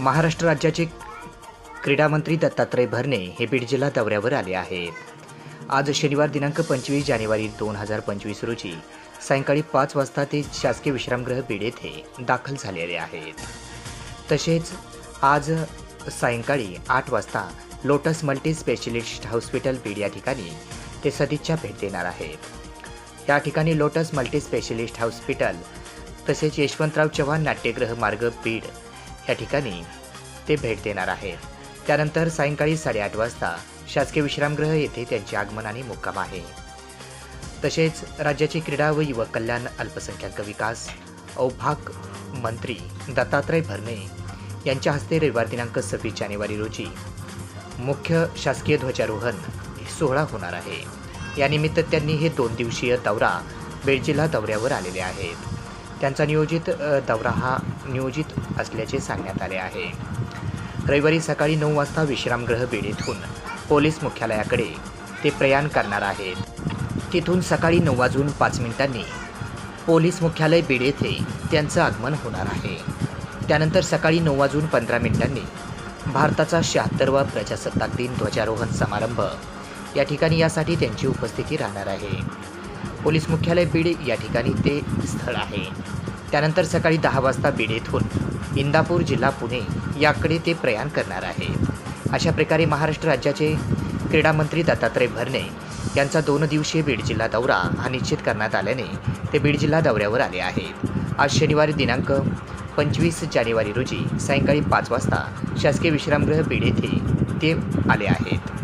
महाराष्ट्र राज्याचे क्रीडामंत्री दत्तात्रय भरणे हे बीड जिल्हा दौऱ्यावर आले आहेत. आज शनिवार दिनांक पंचवीस जानेवारी दोन हजार पंचवीस रोजी सायंकाळी पाच वाजता ते शासकीय विश्रामगृह बीड येथे दाखल झालेले आहेत. तसेच आज सायंकाळी आठ वाजता Lotus multi specialist hospital Beed या ठिकाणी ते सदिच्छा भेट देणार आहेत. या ठिकाणी लोटस मल्टी स्पेशलिस्ट हॉस्पिटल तसेच यशवंतराव चव्हाण नाट्यगृह मार्ग बीड या ठिकाणी ते भेट देणार आहेत. त्यानंतर सायंकाळी साडेआठ वाजता शासकीय विश्रामगृह येथे त्यांचे आगमन आणि मुक्काम आहे. तसेच राज्याचे क्रीडा व युवक कल्याण अल्पसंख्याक विकास औभाग मंत्री दत्तात्रय भरणे यांच्या हस्ते रविवार दिनांक सव्वीस जानेवारी रोजी मुख्य शासकीय ध्वजारोहण सोहळा होणार आहे. यानिमित्त त्यांनी हे दोन दिवसीय दौरा बीड जिल्हा दौऱ्यावर आलेले आहेत. त्यांचा नियोजित दौरा हा नियोजित असल्याचे सांगण्यात आले आहे. रविवारी सकाळी नऊ वाजता विश्रामगृह बीड येथून पोलीस मुख्यालयाकडे ते प्रयाण करणार आहेत. तिथून सकाळी नऊ वाजून पाच मिनिटांनी पोलीस मुख्यालय बीड येथे त्यांचं आगमन होणार आहे. त्यानंतर सकाळी नऊ वाजून पंधरा मिनिटांनी भारताचा शहात्तरवा प्रजासत्ताक दिन ध्वजारोहण समारंभ या ठिकाणी यासाठी त्यांची उपस्थिती राहणार आहे. पोलीस मुख्यालय बीड या ठिकाणी ते स्थळ आहे. त्यानंतर सकाळी दहा वाजता बीड येथून इंदापूर जिल्हा पुणे याकडे ते प्रयाण करणार आहे. अशा प्रकारे महाराष्ट्र राज्याचे क्रीडा मंत्री दत्तात्रय भरणे यांचा दोन दिवसीय बीड जिल्हा दौरा हा निश्चित करण्यात आल्याने ते बीड जिल्हा दौऱ्यावर आले आहेत. आज शनिवारी दिनांक पंचवीस जानेवारी रोजी सायंकाळी पाच वाजता शासकीय विश्रामगृह बीड येथे ते आले आहेत.